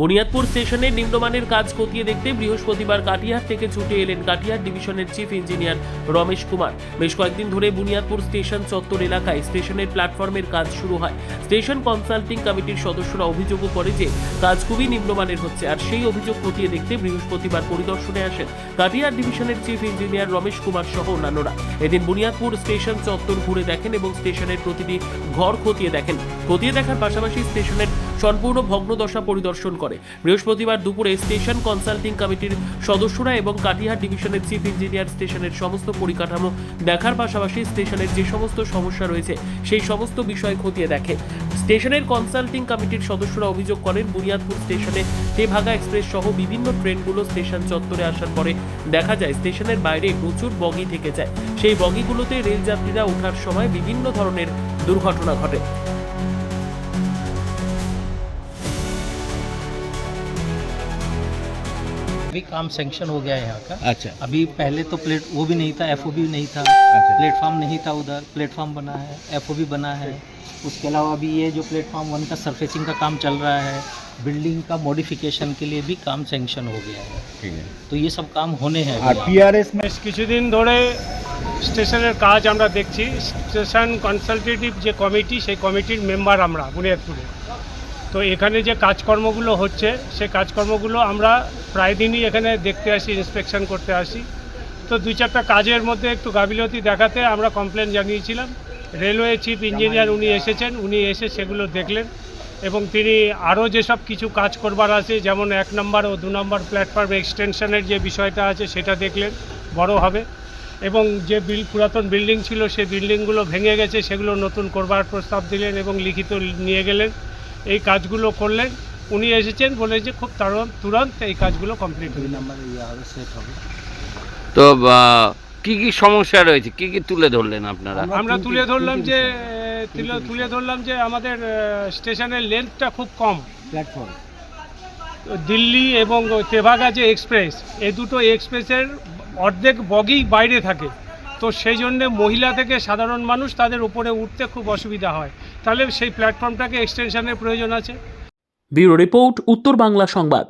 বুনিয়াদপুর স্টেশনের নিম্নমানের কাজ খতিয়ে দেখতে বৃহস্পতিবার কাটিহার থেকে ছুটে এলেন কাটিহার ডিভিশনের চিফ ইঞ্জিনিয়ার রমেশ কুমার। বেশ কয়েকদিন ধরে বুনিয়াদপুর স্টেশন চত্বর এলাকায় স্টেশনের প্ল্যাটফর্মের কাজ শুরু হয়। স্টেশন কনসাল্টিং কমিটির সদস্যরা অভিযোগও করে যে, কাজ খুবই নিম্নমানের হচ্ছে আর সেই অভিযোগ খতিয়ে দেখতে বৃহস্পতিবার পরিদর্শনে আসেন কাটিহার ডিভিশনের চিফ ইঞ্জিনিয়ার রমেশ কুমার সহ অন্যান্যরা। এদিন বুনিয়াদপুর স্টেশন চত্বর ঘুরে দেখেন এবং স্টেশনের প্রতিটি ঘর খতিয়ে দেখেন। খতিয়ে দেখার পাশাপাশি স্টেশনের সম্পূর্ণ ভগ্নদশা পরিদর্শন করে। বৃহস্পতিবার দুপুরে স্টেশন কনসাল্টিং কমিটির সদস্যরা এবং কাটিহার ডিভিশনের চিফ ইঞ্জিনিয়ার স্টেশনের সমস্ত পরিকাঠামো দেখার পাশাপাশি স্টেশনের যে সমস্ত সমস্যা রয়েছে, সেই সমস্ত বিষয় খতিয়ে দেখে। স্টেশনের কনসাল্টিং কমিটির সদস্যরা অভিযোগ করেন, বুনিয়াদপুর স্টেশনে তেভাগা এক্সপ্রেস সহ বিভিন্ন ট্রেনগুলো স্টেশন চত্বরে আসার পরে দেখা যায়, স্টেশনের বাইরে প্রচুর বগি থেকে যায়। সেই বগিগুলোতে রেল যাত্রীরা ওঠার সময় বিভিন্ন ধরনের দুর্ঘটনা ঘটে। अभी काम सेंक्शन हो गया है यहाँ का अच्छा अभी पहले तो प्लेट वो भी नहीं था एफ भी नहीं था अच्छा। प्लेटफॉर्म नहीं था उधर प्लेटफॉर्म बना है एफ बना है उसके अलावा अभी ये जो प्लेटफॉर्म वन का सरफेसिंग का काम चल रहा है बिल्डिंग का मॉडिफिकेशन के लिए भी काम सेंक्शन हो गया है ঠিক আছে तो ये सब काम होने हैं আর अभी। পিআরএস বেশ কিছুদিন ধরে স্টেশনের কাজ আমরা দেখছি স্টেশন কনসালটেটিভ যে কমিটি সেই কমিটির মেম্বার আমরা বুনিয়াদপুরে তো এখানে যে কাজকর্মগুলো হচ্ছে, সে কাজকর্মগুলো আমরা প্রায় দিনই এখানে দেখতে আসি ইন্সপেকশন করতে আসি। তো দুই চারটা কাজের মধ্যে একটু গাফিলতি দেখাতে আমরা কমপ্লেন জানিয়েছিলাম। রেলওয়ে চিফ ইঞ্জিনিয়ার উনি এসেছেন, উনি এসে সেগুলো দেখলেন এবং তিনি আরও যেসব কিছু কাজ করবার আছে, যেমন এক নম্বর ও দু নম্বর প্ল্যাটফর্ম এক্সটেনশনের যে বিষয়টা আছে, সেটা দেখলেন, বড় হবে। এবং যে বিল, পুরাতন বিল্ডিং ছিল, সেই বিল্ডিংগুলো ভেঙে গেছে, সেগুলো নতুন করবার প্রস্তাব দিলেন এবং লিখিত নিয়ে গেলেন। এই কাজগুলো করলেন। উনি এসেছেন বলে যে খুব তুরন্ত এই কাজগুলো কমপ্লিট হয়ে যাবে ইয়ে হবে সেট হবে তো কি কি সমস্যা রয়েছে? কি কি তুলে ধরলেন আপনারা? আমরা তুলে ধরলাম যে তুলে- তুলে ধরলাম যে আমাদের স্টেশনের লেন্থটা খুব কম। প্ল্যাটফর্ম দিল্লি এবং তেভাগা যে এক্সপ্রেস এই দুটো এক্সপ্রেসের অর্ধেক বগি বাইরে থাকে। তো সেই জন্যে মহিলা থেকে সাধারণ মানুষ তাদের উপরে উঠতে খুব অসুবিধা হয়। তাহলে সেই প্ল্যাটফর্মটাকে এক্সটেনশনের প্রয়োজন আছে। ব্যুরো রিপোর্ট, উত্তর বাংলা সংবাদ।